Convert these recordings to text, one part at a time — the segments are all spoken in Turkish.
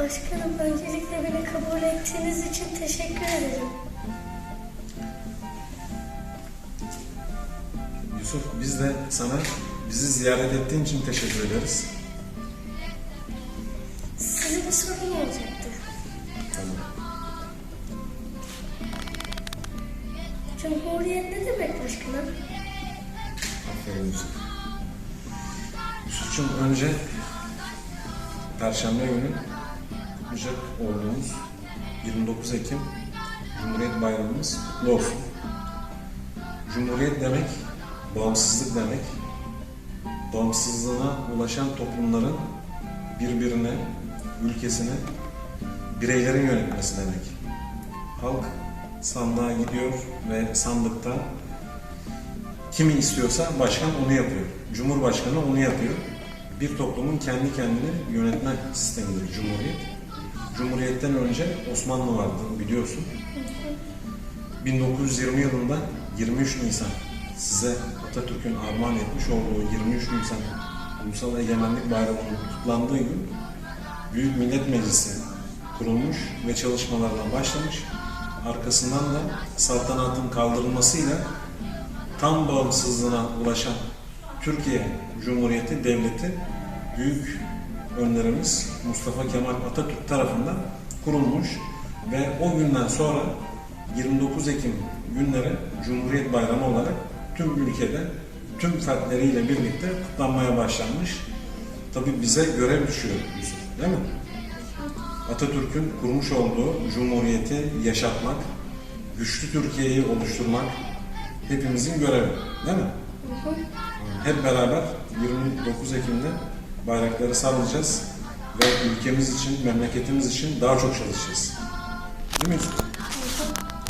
Başkanım öncelikle beni kabul ettiğiniz için teşekkür ederim. Yusuf biz de sana bizi ziyaret ettiğin için teşekkür ederiz. Size bir sorum olacaktı. Tamam. Cumhuriyet ne demek başkanım? Aferin Yusuf. Yusuf'cum önce Perşembe günü kutlayacak olduğumuz 29 Ekim Cumhuriyet Bayramımız kutlu olsun. Cumhuriyet demek, bağımsızlık demek. Bağımsızlığına ulaşan toplumların birbirine, ülkesine, bireylerin yönetmesi demek. Halk sandığa gidiyor ve sandıkta Kimi istiyorsa başkan onu yapıyor. Cumhurbaşkanı onu yapıyor. Bir toplumun kendi kendini yönetme sistemidir Cumhuriyet. Cumhuriyetten önce Osmanlı vardı biliyorsun. 1920 yılında 23 Nisan size Atatürk'ün armağan etmiş olduğu 23 Nisan Ulusal Egemenlik Bayramı'nın kutlandığı gün Büyük Millet Meclisi kurulmuş ve çalışmalardan başlamış. Arkasından da saltanatın kaldırılmasıyla tam bağımsızlığına ulaşan Türkiye Cumhuriyeti Devleti büyük önderimiz Mustafa Kemal Atatürk tarafından kurulmuş ve o günden sonra 29 Ekim günleri Cumhuriyet Bayramı olarak tüm ülkede tüm fertleriyle birlikte kutlanmaya başlanmış. Tabi bize görev düşüyor değil mi? Atatürk'ün kurmuş olduğu Cumhuriyeti yaşatmak, güçlü Türkiye'yi oluşturmak, hepimizin görevi, değil mi? Hep beraber 29 Ekim'de bayrakları sallayacağız ve ülkemiz için, memleketimiz için daha çok çalışacağız. Değil mi Yusuf?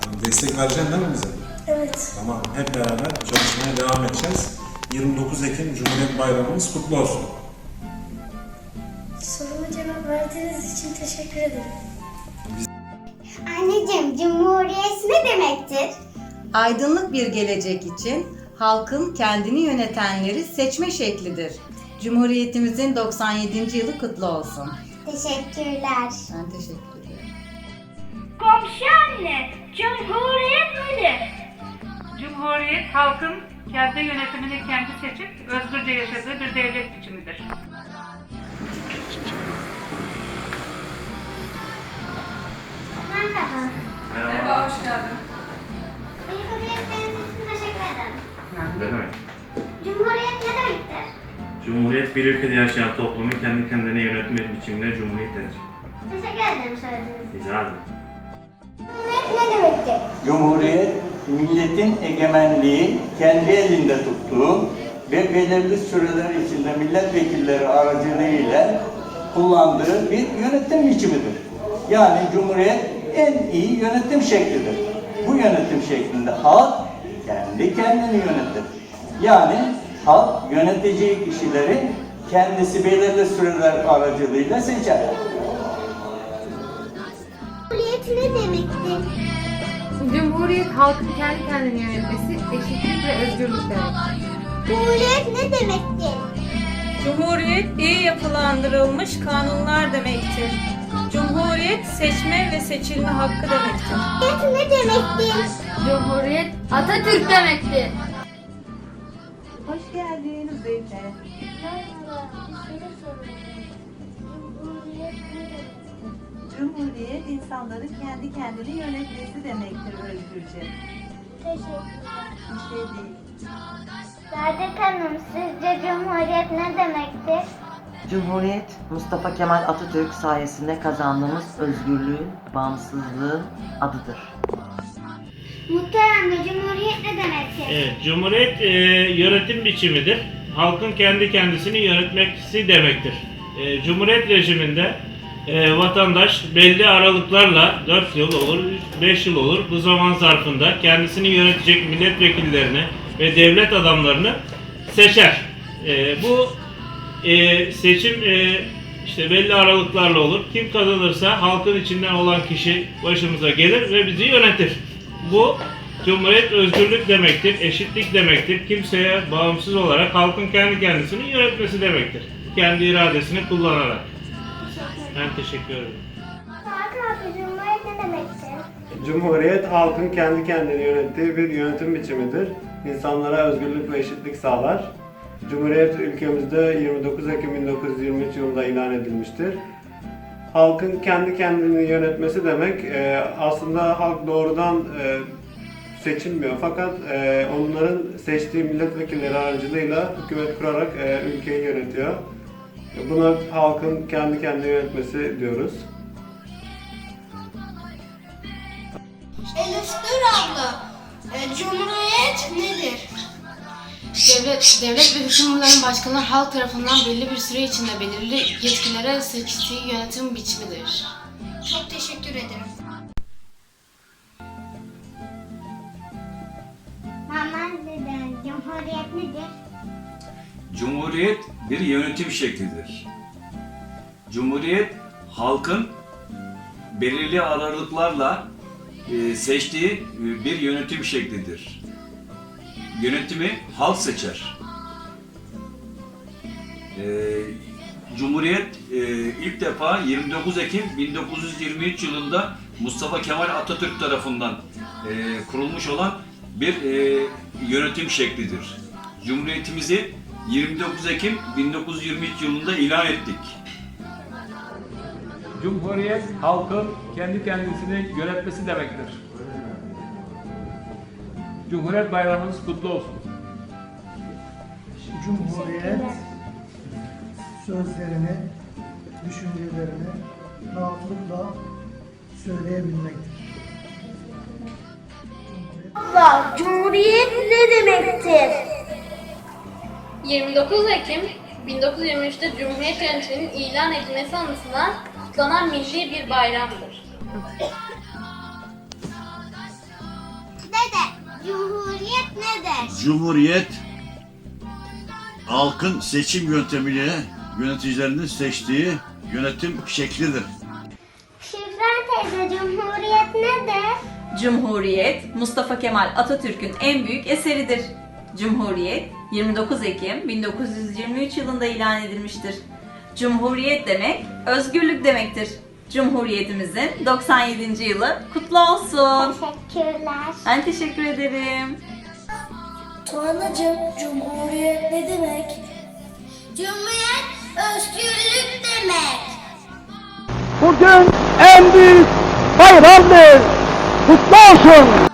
Yani Destek vereceksin değil mi bize? Evet. Tamam, hep beraber çalışmaya devam edeceğiz. 29 Ekim Cumhuriyet Bayramımız kutlu olsun. Soruma cevap verdiğiniz için teşekkür ederim. Anneciğim, Cumhuriyet ne demektir? Aydınlık bir gelecek için halkın kendini yönetenleri seçme şeklidir. Cumhuriyetimizin 97. yılı kutlu olsun. Teşekkürler. Ben teşekkür ederim. Komşu anne, Cumhuriyet nedir? Cumhuriyet halkın kendi yönetimini kendi seçip özgürce yaşadığı bir devlet biçimidir. Cumhuriyet bir ülkede yaşayan toplumun kendi kendine yönetme biçimine cumhuriyet denir. Teşekkür ederim söylediğiniz için. Rica ederim. Cumhuriyet ne demektir? Cumhuriyet, milletin egemenliği kendi elinde tuttuğu ve belirli süreler içinde milletvekilleri aracılığıyla kullandığı bir yönetim biçimidir. Yani Cumhuriyet en iyi yönetim şeklidir. Bu yönetim şeklinde halk kendi kendini yönetir. Yani halk yöneteceği kişileri kendisi belirli süreler aracılığıyla seçer. Cumhuriyet ne demektir? Cumhuriyet halkın kendi kendini yönetmesi, eşitlik ve özgürlük demek. Cumhuriyet ne demektir? Cumhuriyet iyi yapılandırılmış kanunlar demektir. Cumhuriyet seçme ve seçilme hakkı demektir. Cumhuriyet ne demektir? Cumhuriyet Atatürk demektir. Hoş geldiniz Zeytin. Merhaba. Bir soru soracağım. Cumhuriyet insanların kendi kendini yönetmesi demektir özgürce. Teşekkürler. Bir şey değil. Saadet Hanım, sizce Cumhuriyet ne demektir? Cumhuriyet, Mustafa Kemal Atatürk sayesinde kazandığımız özgürlüğün, bağımsızlığın adıdır. Muhterem Bey, Cumhuriyet ne demektir? Evet, Cumhuriyet e, yönetim biçimidir. Halkın kendi kendisini yönetmesi demektir. E, Cumhuriyet rejiminde e, vatandaş belli aralıklarla 4 yıl olur, 5 yıl olur bu zaman zarfında kendisini yönetecek milletvekillerini ve devlet adamlarını seçer. E, bu e, seçim e, işte belli aralıklarla olur. Kim kazanırsa halkın içinden olan kişi başımıza gelir ve bizi yönetir. Bu Cumhuriyet özgürlük demektir, eşitlik demektir. Kimseye bağımsız olarak halkın kendi kendisini yönetmesi demektir. Kendi iradesini kullanarak. Teşekkür Ben teşekkür ederim. Cumhuriyet ne demektir? Cumhuriyet halkın kendi kendini yönettiği bir yönetim biçimidir. İnsanlara özgürlük ve eşitlik sağlar. Cumhuriyet ülkemizde 29 Ekim 1923 yılında ilan edilmiştir. Halkın kendi kendini yönetmesi demek e, aslında halk doğrudan e, seçilmiyor fakat e, onların seçtiği milletvekilleri aracılığıyla hükümet kurarak e, ülkeyi yönetiyor. Buna halkın kendi kendini yönetmesi diyoruz. Elif'tir abla. E, Cumhuriyet nedir? Devlet, devlet ve hükümlerin başkanı halk tarafından belli bir süre içinde belirli yetkilere seçtiği yönetim biçimidir. Çok teşekkür ederim. Mama deden Cumhuriyet nedir? Cumhuriyet bir yönetim şeklidir. Cumhuriyet halkın belirli aralıklarla e, seçtiği e, bir yönetim şeklidir. Yönetimi halk seçer. E, Cumhuriyet e, ilk defa 29 Ekim 1923 yılında Mustafa Kemal Atatürk tarafından e, kurulmuş olan bir e, yönetim şeklidir. Cumhuriyetimizi 29 Ekim 1923 yılında ilan ettik. Cumhuriyet halkın kendi kendisini yönetmesi demektir. Cumhuriyet bayramınız kutlu olsun. Cumhuriyet sözlerini, düşüncelerini rahatlıkla söyleyebilmektir. Abla, Cumhuriyet ne demektir? 29 Ekim 1923'te Cumhuriyet yönetiminin ilan edilmesi anısına kutlanan milli bir bayramdır. Dede, Cumhuriyet nedir? Cumhuriyet halkın seçim yöntemiyle yöneticilerini seçtiği yönetim şeklidir. Şifren teyze, Cumhuriyet nedir? Cumhuriyet, Mustafa Kemal Atatürk'ün en büyük eseridir. Cumhuriyet, 29 Ekim 1923 yılında ilan edilmiştir. Cumhuriyet demek, özgürlük demektir. Cumhuriyetimizin 97. yılı kutlu olsun. Teşekkürler. Ben teşekkür ederim. Tuanacığım, Cumhuriyet ne demek? Cumhuriyet özgürlük demek. Bugün en büyük bayramdır. Kutlu olsun.